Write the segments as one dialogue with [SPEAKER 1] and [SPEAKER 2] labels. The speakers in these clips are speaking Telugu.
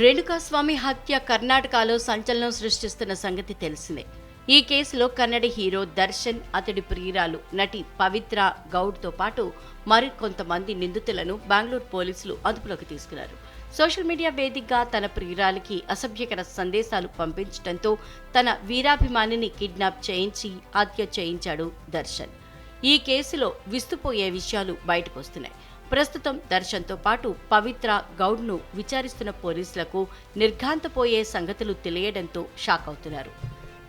[SPEAKER 1] రేణుకాస్వామి హత్య కర్ణాటకలో సంచలనం సృష్టిస్తున్న సంగతి తెలిసిందే. ఈ కేసులో కన్నడ హీరో దర్శన్ అతడి ప్రియురాలు నటి పవిత్ర గౌడ్తో పాటు మరికొంతమంది నిందితులను బెంగళూరు పోలీసులు అదుపులోకి తీసుకున్నారు. సోషల్ మీడియా వేదికగా తన ప్రియురాలికి అసభ్యకర సందేశాలు పంపించడంతో తన వీరాభిమానిని కిడ్నాప్ చేయించి హత్య చేయించాడు దర్శన్. ఈ కేసులో విస్తుపోయే విషయాలు బయటకొస్తున్నాయి. ప్రస్తుతం దర్శన్తో పాటు పవిత్ర గౌడ్ను విచారిస్తున్న పోలీసులకు నిర్ఘాంతపోయే సంగతులు తెలియడంతో షాక్ అవుతున్నారు.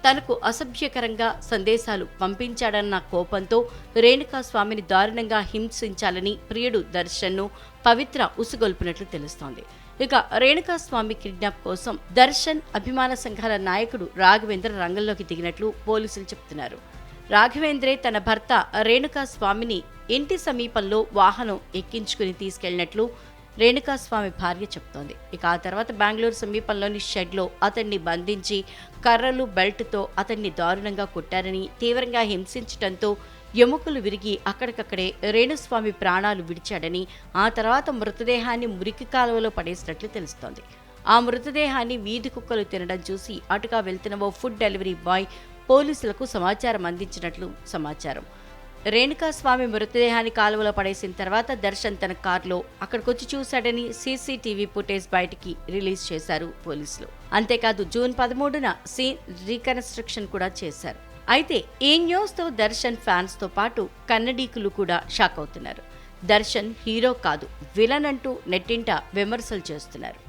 [SPEAKER 1] తనకు అసభ్యకరంగా సందేశాలు పంపించాడన్న కోపంతో రేణుకా స్వామిని దారుణంగా హింసించాలని ప్రియుడు దర్శన్ను పవిత్ర ఉసుగొల్పినట్లు తెలుస్తోంది. ఇక రేణుకాస్వామి కిడ్నాప్ కోసం దర్శన్ అభిమాన సంఘాల నాయకుడు రాఘవేంద్ర రంగంలోకి దిగినట్లు పోలీసులు చెబుతున్నారు రాఘవేంద్రే తన భర్త రేణుకా స్వామిని ఇంటి సమీపంలో వాహనం ఎక్కించుకుని తీసుకెళ్ళినట్లు రేణుకాస్వామి భార్య చెప్తోంది. ఇక ఆ తర్వాత బెంగళూరు సమీపంలోని షెడ్లో అతన్ని బంధించి కర్రలు బెల్ట్తో అతన్ని దారుణంగా కొట్టారని తీవ్రంగా హింసించడంతో ఎముకలు విరిగి అక్కడికక్కడే రేణుస్వామి ప్రాణాలు విడిచాడని ఆ తర్వాత మృతదేహాన్ని మురికి కాలువలో పడేసినట్లు తెలుస్తోంది. ఆ మృతదేహాన్ని వీధి కుక్కలు తినడం చూసి అటుగా వెళ్తున్న ఓ ఫుడ్ డెలివరీ బాయ్ పోలీసులకు సమాచారం అందించినట్లు సమాచారం. రేణుకాస్వామి మృతదేహాన్ని కాలువలో పడేసిన తర్వాత దర్శన్ తన కారులో అక్కడికొచ్చి చూశాడని సీసీటీవీ ఫుటేజ్ బయటికి రిలీజ్ చేశారు పోలీసులు. అంతేకాదు జూన్ పదమూడున సీన్ రీకన్స్ట్రక్షన్ కూడా చేశారు. అయితే ఈ న్యూస్తో దర్శన్ ఫ్యాన్స్తో పాటు కన్నడీకులు కూడా షాక్ అవుతున్నారు. దర్శన్ హీరో కాదు విలన్ అంటూ నెట్టింట విమర్శలు చేస్తున్నారు.